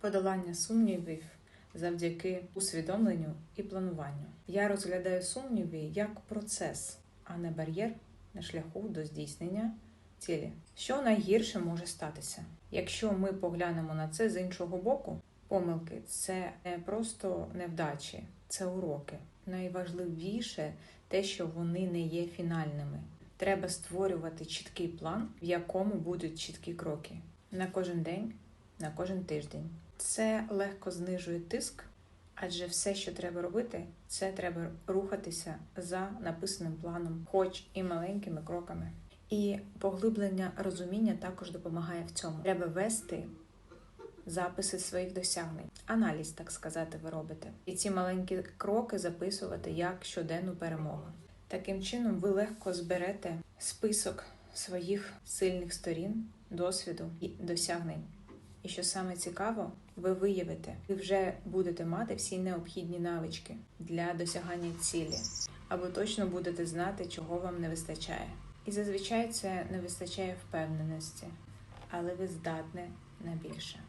подолання сумнівів завдяки усвідомленню і плануванню. Я розглядаю сумніви як процес, а не бар'єр на шляху до здійснення цілі. Що найгірше може статися? Якщо ми поглянемо на це з іншого боку, помилки це не просто невдачі, це уроки. Найважливіше те, що вони не є фінальними. Треба створювати чіткий план, в якому будуть чіткі кроки на кожен день, на кожен тиждень. Це легко знижує тиск, адже все, що треба робити, це треба рухатися за написаним планом, хоч і маленькими кроками. І поглиблення розуміння також допомагає в цьому. Треба вести записи своїх досягнень, аналіз, так сказати, ви робите. І ці маленькі кроки записувати як щоденну перемогу. Таким чином, ви легко зберете список своїх сильних сторін, досвіду і досягнень. І що саме цікаво, ви виявите, ви вже будете мати всі необхідні навички для досягання цілі, або точно будете знати, чого вам не вистачає. І зазвичай це не вистачає впевненості, але ви здатне на більше.